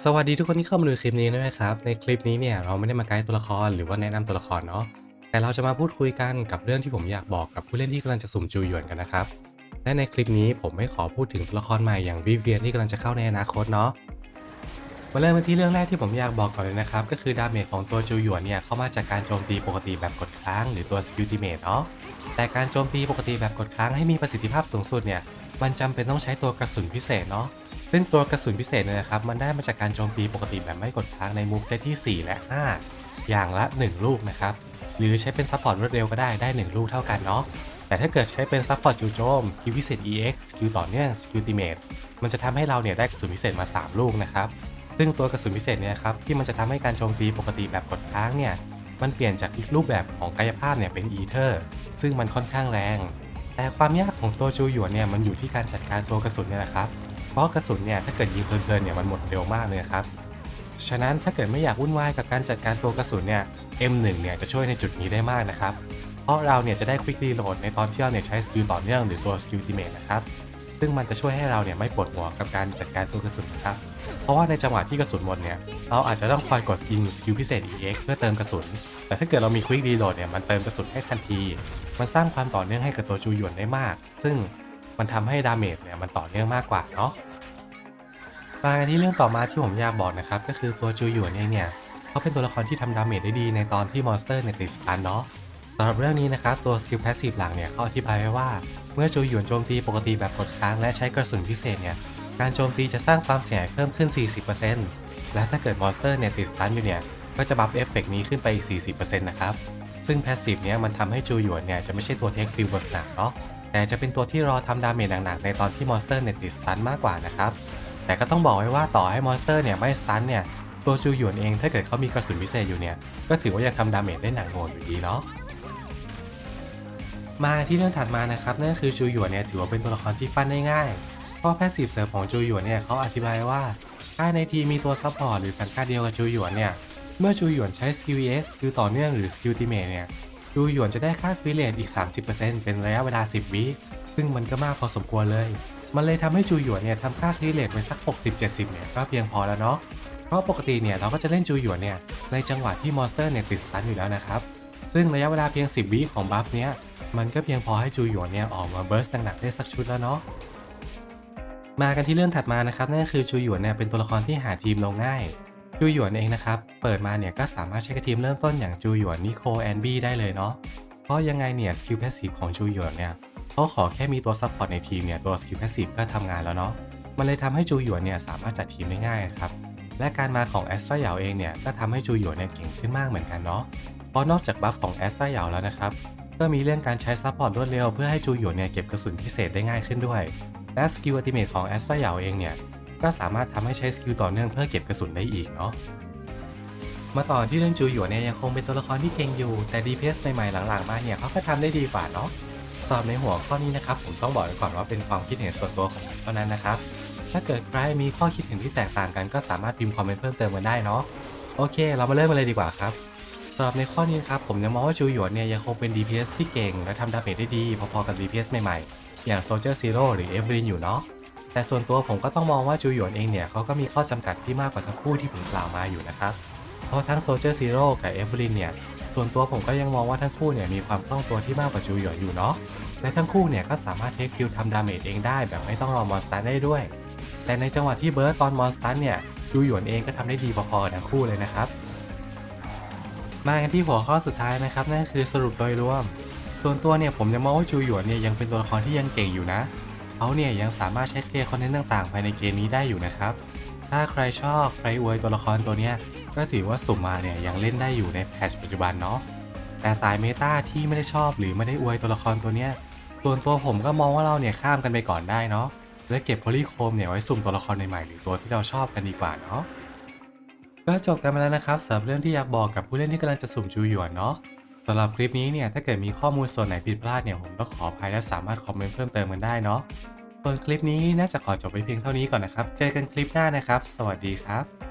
สวัสดีทุกคนที่เข้ามาดูคลิปนี้ด้วยนะครับ ในคลิปนี้เนี่ยเราไม่ได้มาไกด์ตัวละครหรือว่าแนะนำตัวละครเนาะแต่เราจะมาพูดคุยกันกับเรื่องที่ผมอยากบอกกับผู้เล่นที่กำลังจะสุ่มจูหยวนกันนะครับและในคลิปนี้ผมไม่ขอพูดถึงตัวละครใหม่อย่างวิเวียนที่กำลังจะเข้าในอนาคตเนาะมาเริ่มกันที่เรื่องแรกที่ผมอยากบอกก่อนเลยนะครับ ก็คือดาเมจของตัวจูหยวนเนี่ยเข้ามาจากการโจมตีปกติแบบกดค้าง หรือตัวสกิลติเมทเนาะแต่การโจมตีปกติแบบกดค้างให้มีประสิทธิภาพสูงสุดเนี่ยมันจำเป็นต้องใช้ตัวกระสุนพิเศษเนาะ ซึ่งตัวกระสุนพิเศษเนี่ยนะครับ มันได้มาจากการโจมตีปกติแบบไม่กดค้างในมูฟเซตที่ 4 และ 5 อย่างละ 1 ลูกนะครับ หรือใช้เป็นซัพพอร์ตรวดเร็วก็ได้ได้ 1 ลูกเท่ากันเนาะ แต่ถ้าเกิดใช้เป็นซัพพอร์ตจูโจมสกิลพิเศษ EX สกิลต่อเนื่องสกิลติเมทมันจะทำให้เราเนี่ยได้กระสุนพิเศษมา 3 ลูกนะครับ ซึ่งตัวกระสุนพิเศษเนี่ยครับที่มันจะทำให้การโจมตีปกติแบบกดค้างเนี่ยมันเปลี่ยนจากอีกรูปแบบของกายภาพเนี่ยเป็นอีเทอร์ซึ่งมันค่อนข้างแรง แต่ความยากของตัวจูหยวนเนี่ยมันอยู่ที่การจัดการตัวกระสุนเนี่ยแหละครับ เพราะกระสุนเนี่ยถ้าเกิดยิงเพลินๆเนี่ยมันหมดเร็วมากเลยครับฉะนั้นถ้าเกิดไม่อยากวุ่นวายกับการจัดการตัวกระสุนเนี่ย M1 เนี่ยจะช่วยในจุดนี้ได้มากนะครับ เพราะเราเนี่ยจะได้ควิกรีโหลดในตอนที่เราเนี่ยใช้สกิลต่อเนื่องหรือตัวสกิลติเมทนะครับ ซึ่งมันจะช่วยให้เราเนี่ยไม่ปวดหัวกับการจัดการตัวกระสุนนะครับ เพราะว่าในจังหวะที่กระสุนหมดเนี่ย เราอาจจะต้องคอยกดยิงสกิลพิเศษ EX เพื่อเติมกระสุน แต่ถ้าเกิดเรามีควิกรีโหลดเนี่ยมันเติมกระสุนให้ทันที มันสร้างความต่อเนื่องให้กับตัวจูหยวนได้มาก ซึ่งมันทำให้ดาเมจเนี่ยมันต่อเนื่องมากกว่าเนาะ มากันที่เรื่องต่อมาที่ผมอยากบอกนะครับ ก็คือตัวจูหยวนเองเนี่ยเขาเป็นตัวละครที่ทำดาเมจได้ดีในตอนที่มอนสเตอร์เนี่ยติดสตันเนาะสำหรับเรื่องนี้นะครับตัวสกิลแพสซีฟหลังเนี่ยเขาอธิบายไว้ว่า เมื่อจูหยวนโจมตีปกติแบบกดค้างและใช้กระสุนพิเศษเนี่ยการโจมตีจะสร้างความเสียหายเพิ่มขึ้น 40%และถ้าเกิดมอนสเตอร์เนี่ยติดสตันอยู่เนี่ยก็จะบัฟเอฟเฟกนี้ขึ้นไปอีก 40%นะครับซึ่งแพสซีฟเนี่ยมันทำให้จูหยวนเนี่ยจะไม่ใช่ตัวเทคฟิลบนสนามเนาะแต่จะเป็นตัวที่รอทำดาเมจหนักๆในตอนที่มอนสเตอร์เนี่ยติดสตันมากกว่านะครับ แต่ก็ต้องบอกไว้ว่าต่อให้มอนสเตอร์เนี่ยไม่สตันเนี่ยตัวจูหยวนเองถ้าเกิดเขามีกระสุนพิเศษอยู่เนี่ย ก็ถือว่ายังทำดาเมจได้หนักหน่วงอยู่ดีเนาะมาที่เรื่องถัดมานะครับนั่นคือจูหยวนเนี่ยถือว่าเป็นตัวละครที่ปั้นได้ง่ายเพราะแพสซีฟเสริมของจูหยวนเนี่ยเขาอธิบายว่าถ้าในทีมมีตัวซัพพอร์ตหรือสังกัดเดียวกับจูหยวนเนี่ยเมื่อจูหยวนใช้สกิล EX สกิลต่อเนื่องหรือสกิลติเมทเนี่ยจูหยวนจะได้ค่าควิเลตอีก 30%เป็นระยะเวลา 10 วิซึ่งมันก็มากพอสมควรเลย มันเลยทำให้จูหยวนเนี่ยทำค่าคลีเลตไว้สัก 60-70 เนี่ยก็เพียงพอแล้วเนาะ เพราะปกติเนี่ยเราก็จะเล่นจูหยวนเนี่ยในจังหวะที่มอนสเตอร์เนี่ยติดสตันอยู่แล้วนะครับ ซึ่งระยะเวลาเพียง 10 วิของบัฟเนี้ยมันก็เพียงพอให้จูหยวนเนี่ยออกมาเบิร์สหนักๆได้สักชุดแล้วเนาะ มากันที่เรื่องถัดมานะครับนั่นก็คือจูหยวนเนี่ยเป็นตัวละครที่หาทีมลงง่าย จูหยวนเองนะครับเปิดมาเนี่ยก็สามารถใช้กับทีมเริ่มต้นอย่างจูหยวนนิโคแอนบี้ได้เลยเนาะ เพราะยังไงเนี่ยสกิลแพสซีฟของจูหยวนเนี่ย เขาขอแค่มีตัวซัพพอร์ตในทีมเนี่ยตัวสกิลแพสซีฟก็ทำงานแล้วเนาะ มันเลยทำให้จูหยวนเนี่ยสามารถจัดทีมได้ง่ายครับ และการมาของแอสตราเหยาเองเนี่ยก็ทำให้จูหยวนเนี่ยเก่งขึ้นมากเหมือนกันเนาะ เพราะนอกจากบัฟของแอสตราเหยาแล้วนะครับ ก็มีเรื่องการใช้ซัพพอร์ตรวดเร็วเพื่อให้จูหยวนเนี่ยเก็บกระสุนพิเศษได้ง่ายขึ้นด้วย และสกิลอัติเมทของแอสตราเหยาเองเนี่ยก็สามารถทำให้ใช้สกิลต่อเนื่องเพื่อเก็บกระสุนได้อีกเนาะ มาต่อที่เรื่องจูหยวนเนี่ยยังคงเป็นตัวละครที่เก่งอยู่ แต่ DPS ใหม่ๆหลังๆมาเนี่ยเขาก็ทำได้ดีกว่าเนาะ ตอบในหัวข้อนี้นะครับ ผมต้องบอกไว้ก่อนว่าเป็นความคิดเห็นส่วนตัวของผมเท่านั้นนะครับ ถ้าเกิดใครมีข้อคิดเห็นที่แตกต่างกันก็สามารถพิมพ์คอมเมนต์เพิ่มเติมกันได้เนาะโอเค เรามาเริ่มกันเลยดีกว่าครับสำหรับในข้อนี้นะครับผมยังมองว่าจูหยวนเนี่ยยังคงเป็น DPS ที่เก่ง และทำดาเมจได้ดี พอๆกับ DPS ใหม่ๆ อย่าง Soldier Zero หรือ Evelyn อยู่เนาะแต่ส่วนตัวผมก็ต้องมองว่าจูหยวนเองเนี่ยเขาก็มีข้อจำกัดที่มากกว่าทั้งคู่ที่ผมกล่าวมาอยู่นะครับเพราะทั้ง Soldier Zero กับ Evelyn เนี่ย ส่วนตัวผมก็ยังมองว่าทั้งคู่เนี่ยมีความคล่องตัวที่มากกว่าจูหยวนอยู่เนาะ และทั้งคู่เนี่ยก็สามารถเทคฟิลทำดาเมจเองได้แบบไม่ต้องรอมอนสตันได้ด้วย แต่ในจังหวะที่เบิร์ตตอนมอนสตันเนี่ยจูหยวนเองก็ทำได้ดีพอๆกับทั้งคู่เลยนะครับ มากันที่หัวข้อสุดท้ายนะครับนั่นคือสรุปโดยรวม ส่วนตัวเนี่ยผมยังมองว่าจูหยวนเนี่ยยังเป็นตัวละครที่ยังเก่งอยู่นะเขาเนี่ยยังสามารถใช้เคลียร์คอนเทนต์ต่างๆ ภายในเกมนี้ได้อยู่นะครับ ถ้าใครชอบใครอวยตัวละครตัวเนี้ย ก็ถือว่าสุ่มมาเนี่ยยังเล่นได้อยู่ในแพทช์ปัจจุบันเนาะแต่สายเมตาที่ไม่ได้ชอบหรือไม่ได้อวยตัวละครตัวเนี้ยส่วนตัวผมก็มองว่าเราเนี่ยข้ามกันไปก่อนได้เนาะและเก็บโพลีโคมเนี่ยไว้สุ่มตัวละครใหม่ๆหรือตัวที่เราชอบกันดีกว่าเนาะก็จบกันมาแล้วนะครับสำหรับเรื่องที่อยากบอกกับผู้เล่นที่กำลังจะสุ่มจูหยวนเนาะสำหรับคลิปนี้เนี่ยถ้าเกิดมีข้อมูลส่วนไหนผิดพลาดเนี่ยผมต้องขออภัยและสามารถคอมเมนต์เพิ่มเติมกันได้เนาะส่วนคลิปนี้น่าจะขอจบไปเพียงเท่านี้ก่อนนะครับ เจอกันคลิปหน้านะครับ สวัสดีครับ